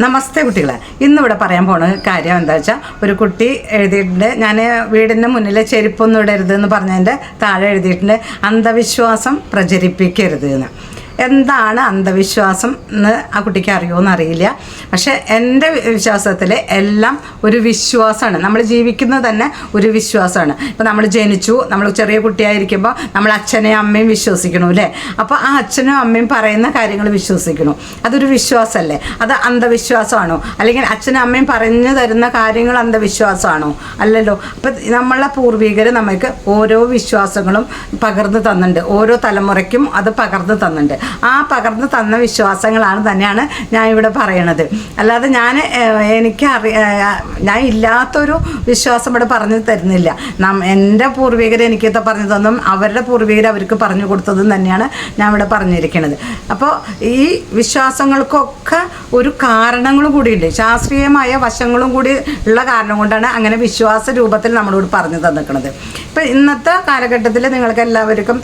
നമസ്തേ കുട്ടികളെ. ഇന്നിവിടെ പറയാൻ പോണ കാര്യം എന്താ വെച്ചാൽ ഒരു കുട്ടി എഴുതിയിട്ടുണ്ട്. ഞാൻ വീടിന്റെ മുന്നിലെ ചെരുപ്പൊന്നും ഇടരുത് എന്ന് പറഞ്ഞതിന്റെ താഴെ എഴുതിയിട്ടുണ്ട്. അന്ധവിശ്വാസം പ്രചരിപ്പിക്കരുത് എന്ന്. എന്താണ് അന്ധവിശ്വാസം എന്ന് ആ കുട്ടിക്ക് അറിയുമോ അറിയില്ല. പക്ഷെ എന്റെ വിശ്വാസത്തിൽ എല്ലാം ഒരു വിശ്വാസമാണ്. നമ്മൾ ജീവിക്കുന്നത് തന്നെ ഒരു വിശ്വാസമാണ്. ഇപ്പോൾ നമ്മൾ ജനിച്ചു നമ്മൾ ചെറിയ കുട്ടിയായിരിക്കുമ്പോൾ നമ്മൾ അച്ഛനെയും അമ്മയും വിശ്വസിക്കണു അല്ലേ? അപ്പോൾ ആ അച്ഛനും അമ്മയും പറയുന്ന കാര്യങ്ങൾ വിശ്വസിക്കണു. അതൊരു വിശ്വാസമല്ലേ? അത് അന്ധവിശ്വാസമാണോ? അല്ലെങ്കിൽ അച്ഛനും അമ്മയും പറഞ്ഞു തരുന്ന കാര്യങ്ങൾ അന്ധവിശ്വാസമാണോ? അല്ലല്ലോ. അപ്പം നമ്മളെ പൂർവികർ നമുക്ക് ഓരോ വിശ്വാസങ്ങളും പകർന്നു തന്നിട്ടുണ്ട്. ഓരോ തലമുറയ്ക്കും അത് പകർന്നു തന്നിട്ടുണ്ട്. ആ പകർന്നു തന്ന വിശ്വാസങ്ങളാണ് തന്നെയാണ് ഞാൻ ഇവിടെ പറയണത്. അല്ലാതെ ഞാൻ എനിക്ക് അറിയ ഞാൻ ഇല്ലാത്തൊരു വിശ്വാസം ഇവിടെ പറഞ്ഞു തരുന്നില്ല. നം എന്റെ പൂർവികർ എനിക്കത്തെ പറഞ്ഞു തന്നും അവരുടെ പൂർവികർ അവർക്ക് പറഞ്ഞു കൊടുത്തതും തന്നെയാണ് ഞാൻ ഇവിടെ പറഞ്ഞിരിക്കുന്നത് അപ്പോൾ ഈ വിശ്വാസങ്ങൾക്കൊക്കെ ഒരു കാരണങ്ങളും കൂടിയുണ്ട്. ശാസ്ത്രീയമായ വശങ്ങളും കൂടി ഉള്ള കാരണം കൊണ്ടാണ് അങ്ങനെ വിശ്വാസ രൂപത്തിൽ നമ്മളോട് പറഞ്ഞു തന്നിരിക്കുന്നത് ഇപ്പം ഇന്നത്തെ കാലഘട്ടത്തിൽ നിങ്ങൾക്ക് എല്ലാവർക്കും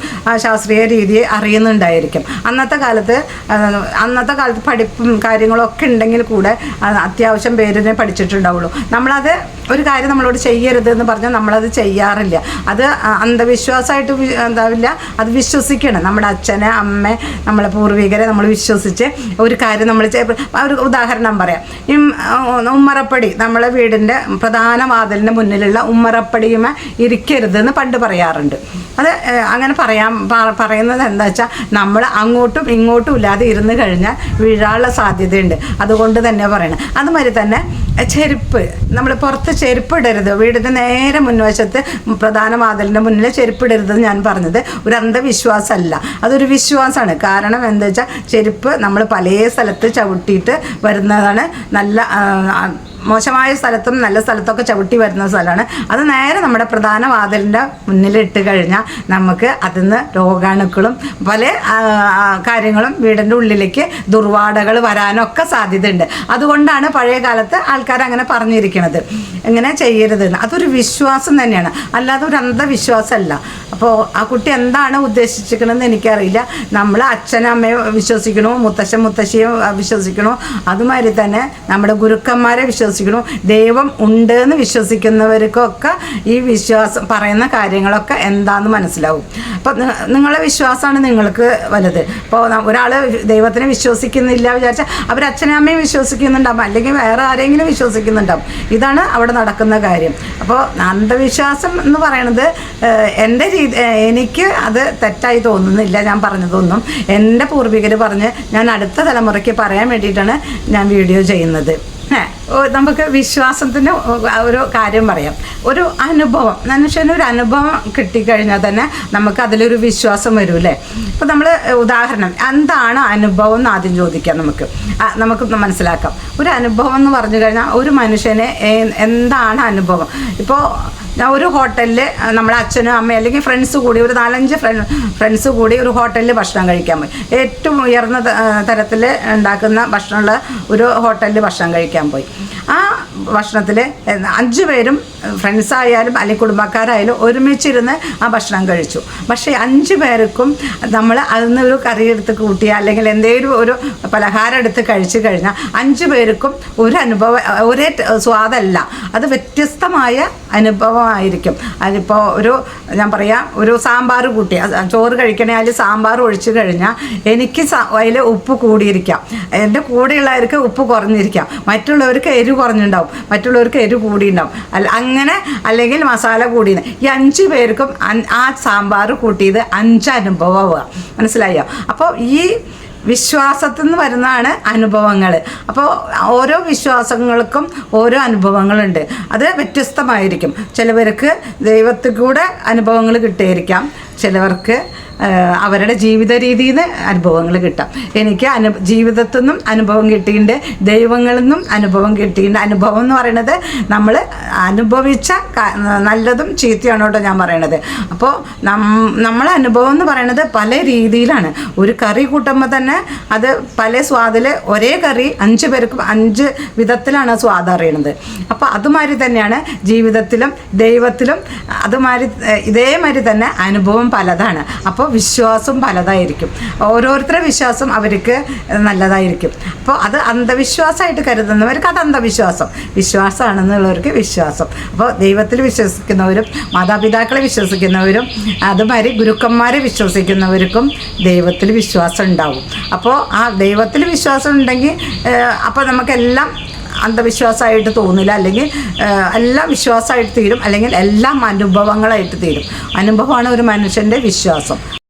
ശാസ്ത്രീയ രീതി അറിയുന്നുണ്ടായിരിക്കും. അന്നത്തെ കാലത്ത് അന്നത്തെ കാലത്ത് പഠിപ്പും കാര്യങ്ങളൊക്കെ ഉണ്ടെങ്കിൽ കൂടെ അത്യാവശ്യം പേരിനെ പഠിച്ചിട്ടുണ്ടാവുള്ളൂ. നമ്മളത് ഒരു കാര്യം നമ്മളോട് ചെയ്യരുത് എന്ന് പറഞ്ഞാൽ നമ്മളത് ചെയ്യാറില്ല. അത് അന്ധവിശ്വാസമായിട്ട് എന്താവില്ല അത് വിശ്വസിക്കണം. നമ്മുടെ അച്ഛനെ അമ്മ നമ്മളെ പൂർവികരെ നമ്മൾ വിശ്വസിച്ച് ഒരു കാര്യം നമ്മൾ ഒരു ഉദാഹരണം പറയാം. ഈ ഉമ്മറപ്പടി നമ്മളെ വീടിന്റെ പ്രധാന വാതിലിന്റെ മുന്നിലുള്ള ഉമ്മറപ്പടിയുമെ ഇരിക്കരുത് എന്ന് പണ്ട് പറയാറുണ്ട്. അത് അങ്ങനെ പറയാൻ പറയുന്നത് എന്താ വെച്ചാൽ നമ്മൾ അങ്ങോട്ടും ഇങ്ങോട്ടും ഇല്ലാതെ ഇരുന്ന് കഴിഞ്ഞാൽ വീഴാനുള്ള സാധ്യതയുണ്ട്. അതുകൊണ്ട് തന്നെ പറയണം. അതുമാതിരി തന്നെ ചെരുപ്പ് നമ്മൾ പുറത്ത് ചെരുപ്പ് ഇടരുത് വീടിന്റെ നേരെ മുൻവശത്ത് പ്രധാന വാതിലിന്റെ മുന്നിൽ ചെരുപ്പിടരുത് ഞാൻ പറഞ്ഞത്. ഒരു അന്ധവിശ്വാസമല്ല. അതൊരു വിശ്വാസമാണ്. കാരണം എന്താ വെച്ചാൽ ചെരുപ്പ് നമ്മൾ പല സ്ഥലത്ത് ചവിട്ടിയിട്ട് വരുന്നതാണ് നല്ല മോശമായ സ്ഥലത്തും നല്ല സ്ഥലത്തൊക്കെ ചവിട്ടി വരുന്ന സ്ഥലമാണ്. അത് നേരെ നമ്മുടെ പ്രധാന വാതിലിന്റെ മുന്നിലിട്ട് കഴിഞ്ഞാൽ നമുക്ക് അതിൽ നിന്ന് രോഗാണുക്കളും പല കാര്യങ്ങളും വീടിന്റെ ഉള്ളിലേക്ക് ദുർവാടകൾ വരാനൊക്കെ സാധ്യതയുണ്ട്. അതുകൊണ്ടാണ് പഴയ കാലത്ത് ആൾക്കാർ അങ്ങനെ പറഞ്ഞിരിക്കുന്നത് ഇങ്ങനെ ചെയ്യരുത്. അതൊരു വിശ്വാസം തന്നെയാണ്. അല്ലാതെ ഒരു അന്ധവിശ്വാസമല്ല. അപ്പോൾ ആ കുട്ടി എന്താണ് ഉദ്ദേശിച്ചിരിക്കണമെന്ന് എനിക്കറിയില്ല. നമ്മൾ അച്ഛനും അമ്മയെ വിശ്വസിക്കണോ? മുത്തശ്ശൻ മുത്തശ്ശിയെ വിശ്വസിക്കണോ? അതുമാതിരി തന്നെ നമ്മുടെ ഗുരുക്കന്മാരെ വിശ്വസിക്കണോ? ദൈവം ഉണ്ട് എന്ന് വിശ്വസിക്കുന്നവർക്കൊക്കെ ഈ വിശ്വാസം പറയുന്ന കാര്യങ്ങളൊക്കെ എന്താന്ന് മനസ്സിലാവും. അപ്പം നിങ്ങളെ വിശ്വാസമാണ് നിങ്ങൾക്ക് വലുത്. ഇപ്പോൾ ഒരാൾ ദൈവത്തിനെ വിശ്വസിക്കുന്നില്ല വിചാരിച്ചാൽ അവർ അച്ഛനും അമ്മയും വിശ്വസിക്കുന്നുണ്ടാവും അല്ലെങ്കിൽ വേറെ ആരെങ്കിലും വിശ്വസിക്കുന്നുണ്ടാവും. ഇതാണ് അവിടെ നടക്കുന്ന കാര്യം. അപ്പോൾ അന്ധവിശ്വാസം എന്ന് പറയുന്നത് എന്റെ രീതി എനിക്ക് അത് തെറ്റായി തോന്നുന്നില്ല ഞാൻ പറഞ്ഞതൊന്നും. എന്റെ പൂർവികർ പറഞ്ഞ് ഞാൻ അടുത്ത തലമുറയ്ക്ക് പറയാൻ വേണ്ടിയിട്ടാണ് ഞാൻ വീഡിയോ ചെയ്യുന്നത്. നമുക്ക് വിശ്വാസത്തിന് ഒരു കാര്യം പറയാം. ഒരു അനുഭവം മനുഷ്യന് ഒരു അനുഭവം കിട്ടിക്കഴിഞ്ഞാൽ തന്നെ നമുക്ക് അതിലൊരു വിശ്വാസം വരും അല്ലേ ഇപ്പം നമ്മൾ ഉദാഹരണം എന്താണ് അനുഭവം എന്ന് ആദ്യം ചോദിക്കാം നമുക്ക്. നമുക്ക് മനസ്സിലാക്കാം. ഒരു അനുഭവം എന്ന് പറഞ്ഞു കഴിഞ്ഞാൽ ഒരു മനുഷ്യനെ എന്താണ് അനുഭവം? ഇപ്പോൾ ഒരു ഹോട്ടലിൽ നമ്മുടെ അച്ഛനും അമ്മയും അല്ലെങ്കിൽ ഫ്രണ്ട്സ് കൂടി ഒരു നാലഞ്ച് ഫ്രണ്ട് ഫ്രണ്ട്സ് കൂടി ഒരു ഹോട്ടലിൽ ഭക്ഷണം കഴിക്കാൻ പോയി. ഏറ്റവും ഉയർന്ന തരത്തിൽ ഉണ്ടാക്കുന്ന ഭക്ഷണമുള്ള ഒരു ഹോട്ടലിൽ ഭക്ഷണം കഴിക്കാൻ പോയി. ആ ഭക്ഷണത്തിൽ അഞ്ച് പേരും ഫ്രണ്ട്സായാലും അല്ലെങ്കിൽ കുടുംബക്കാരായാലും ഒരുമിച്ചിരുന്ന് ആ ഭക്ഷണം കഴിച്ചു. പക്ഷേ അഞ്ച് പേർക്കും നമ്മൾ അതിൽ നിന്ന് ഒരു കറി എടുത്ത് കൂട്ടിയ അല്ലെങ്കിൽ എന്തെങ്കിലും ഒരു പലഹാരം എടുത്ത് കഴിച്ചു കഴിഞ്ഞാൽ അഞ്ച് പേർക്കും ഒരു അനുഭവം ഒരേ സ്വാദല്ല. അത് വ്യത്യസ്തമായ അനുഭവമായിരിക്കും. അതിപ്പോൾ ഒരു ഞാൻ പറയാം ഒരു സാമ്പാർ കൂട്ടി. ചോറ് കഴിക്കണേ സാമ്പാർ ഒഴിച്ചു കഴിഞ്ഞാൽ എനിക്ക് അതിൽ ഉപ്പ് കൂടിയിരിക്കാം. എന്റെ കൂടെയുള്ളവർക്ക് ഉപ്പ് കുറഞ്ഞിരിക്കാം. മറ്റുള്ളവർക്ക് എരിവ് കുറഞ്ഞിട്ടുണ്ടാവും മറ്റുള്ളവർക്ക് എരിവ് കൂടി അല്ല അങ്ങനെ അല്ലെങ്കിൽ മസാല കൂടി ഈ അഞ്ച് പേർക്കും ആ സാമ്പാർ കൂട്ടിയത് അഞ്ച് അനുഭവമാണ് മനസ്സിലായോ? അപ്പോൾ ഈ വിശ്വാസത്തിൽ നിന്ന് വരുന്നതാണ് അനുഭവങ്ങൾ അപ്പോൾ ഓരോ വിശ്വാസങ്ങൾക്കും ഓരോ അനുഭവങ്ങളുണ്ട്. അത് വ്യത്യസ്തമായിരിക്കും. ചിലവർക്ക് ദൈവത്തിൽ കൂടെ അനുഭവങ്ങൾ കിട്ടിയിരിക്കാം. ചിലവർക്ക് അവരുടെ ജീവിത രീതിയിൽ നിന്ന് അനുഭവങ്ങൾ കിട്ടാം. എനിക്ക് അനു ജീവിതത്തിൽ നിന്നും അനുഭവം കിട്ടിയിട്ടുണ്ട് ദൈവങ്ങളിൽ നിന്നും അനുഭവം കിട്ടിയിട്ടുണ്ട്. അനുഭവം എന്ന് പറയുന്നത് നമ്മൾ അനുഭവിച്ച നല്ലതും ചീത്തയാണ് കേട്ടോ ഞാൻ പറയണത്. അപ്പോൾ നം നമ്മളെ അനുഭവം എന്ന് പറയുന്നത് പല രീതിയിലാണ്. ഒരു കറി കൂട്ടുമ്പോൾ തന്നെ അത് പല സ്വാദിൽ ഒരേ കറി അഞ്ച് പേർക്കും അഞ്ച് വിധത്തിലാണ് സ്വാദ് അറിയണത്. അപ്പോൾ അതുമാതിരി തന്നെയാണ് ജീവിതത്തിലും ദൈവത്തിലും അതുമാതിരി ഇതേമാതിരി തന്നെ അനുഭവം അനുഭവം പലതാണ്. അപ്പോൾ വിശ്വാസം പലതായിരിക്കും. ഓരോരുത്തരുടെ വിശ്വാസം അവർക്ക് നല്ലതായിരിക്കും. അപ്പോൾ അത് അന്ധവിശ്വാസമായിട്ട് കരുതുന്നവർക്ക് അത് അന്ധവിശ്വാസം. വിശ്വാസമാണെന്നുള്ളവർക്ക് വിശ്വാസം. അപ്പോൾ ദൈവത്തിൽ വിശ്വസിക്കുന്നവരും മാതാപിതാക്കളെ വിശ്വസിക്കുന്നവരും അതുമാതിരി ഗുരുക്കന്മാരെ വിശ്വസിക്കുന്നവർക്കും ദൈവത്തിൽ വിശ്വാസം ഉണ്ടാവും. അപ്പോൾ ആ ദൈവത്തിൽ വിശ്വാസം ഉണ്ടെങ്കിൽ അപ്പോൾ നമുക്കെല്ലാം അന്ധവിശ്വാസമായിട്ട് തോന്നില്ല. അല്ലെങ്കിൽ എല്ലാം വിശ്വാസമായിട്ട് തീരും. അല്ലെങ്കിൽ എല്ലാം അനുഭവങ്ങളായിട്ട് തീരും. അനുഭവമാണ് ഒരു മനുഷ്യന്റെ വിശ്വാസം.